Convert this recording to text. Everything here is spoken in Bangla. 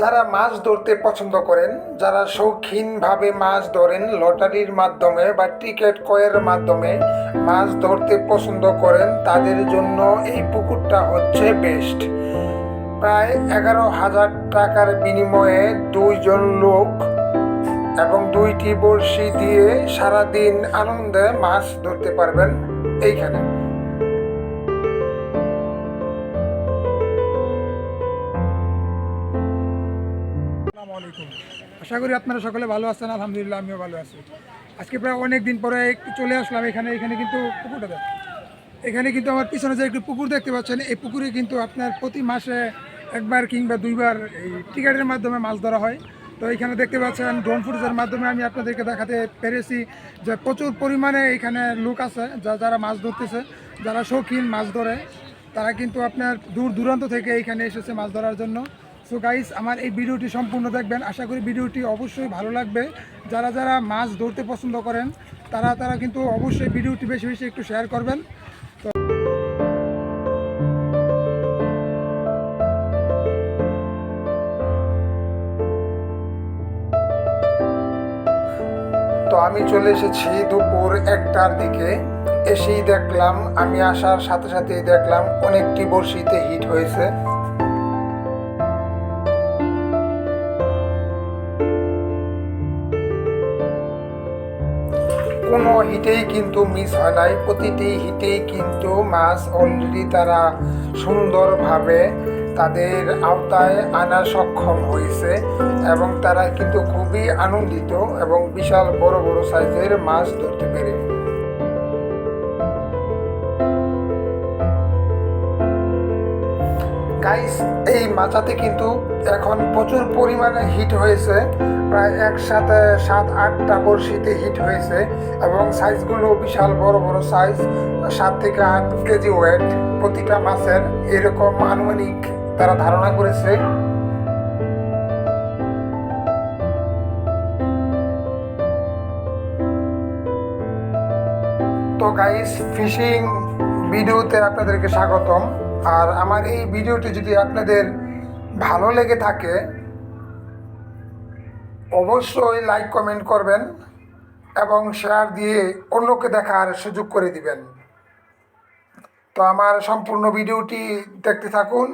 যারা মাছ ধরতে পছন্দ করেন, যারা শৌখিনভাবে মাছ ধরেন, লটারির মাধ্যমে বা টিকিট ক্রয়ের মাধ্যমে মাছ ধরতে পছন্দ করেন, তাদের জন্য এই পুকুরটা হচ্ছে বেস্ট প্রায় এগারো হাজার টাকার বিনিময়ে দুইজন লোক এবং দুইটি বড়শি দিয়ে সারাদিন আনন্দে মাছ ধরতে পারবেন এইখানে। আশা করি আপনারা সকলে ভালো আছেন, আলহামদুলিল্লাহ আমিও ভালো আছি। আজকে প্রায় অনেক দিন পরে চলে আসলাম এখানে এখানে কিন্তু পুকুরটা দেখ। এখানে কিন্তু আমার পিছনে যে একটি পুকুর দেখতে পাচ্ছেন, এই পুকুরে কিন্তু আপনার প্রতি মাসে একবার কিংবা দুইবার এই টিকিটের মাধ্যমে মাছ ধরা হয়। তো এখানে দেখতে পাচ্ছেন ড্রোন ফুটেজের মাধ্যমে আমি আপনাদেরকে দেখাতে পেরেছি যে প্রচুর পরিমাণে এখানে লোক আছে, যা, যারা মাছ ধরতেছে, যারা শৌখিন মাছ ধরে, তারা কিন্তু আপনার দূর দূরান্ত থেকে এখানে এসেছে মাছ ধরার জন্য। সো গাইস আমার এই ভিডিওটি সম্পূর্ণ দেখবেন। আশা করি ভিডিওটি অবশ্যই ভালো লাগবে। যারা যারা মাছ ধরতে পছন্দ করেন, তারা তারা কিন্তু অবশ্যই ভিডিওটি বেশি বেশি একটু শেয়ার করবেন। তো আমি চলে এসেছি দুপুর একটার দিকে। এসেই দেখলাম, আমি আসার সাথে সাথেই দেখলাম অনেকটি বড়শিতে হিট হয়েছে। কোনো হিটেই কিন্তু মিস হয় নাই। প্রতিটি হিটেই কিন্তু মাছ অলরেডি তারা সুন্দরভাবে তাদের আওতায় আনা সক্ষম হয়েছে এবং তারা কিন্তু খুবই আনন্দিত এবং বিশাল বড় বড় সাইজের মাছ ধরতে পেরে গাইস এই মাচাতে কিন্তু এখন প্রচুর পরিমাণে হিট হয়েছে। প্রায় একসাথে সাত, আটটা বড়শিতে হিট হয়েছে এবং সাইজগুলো বিশাল বড় বড় সাইজ সাত থেকে আট কেজি ওয়েট প্রতিটা মাছের এরকম আনুমানিক তারা ধারণা করেছে। তো গাইস ফিশিং ভিডিওতে আপনাদেরকে স্বাগতম। আর আমার এই ভিডিওটি যদি আপনাদের ভালো লেগে থাকে, অবশ্যই লাইক কমেন্ট করবেন এবং শেয়ার দিয়ে অন্যকে দেখার সুযোগ করে দিবেন। তো আমার সম্পূর্ণ ভিডিওটি দেখতে থাকুন।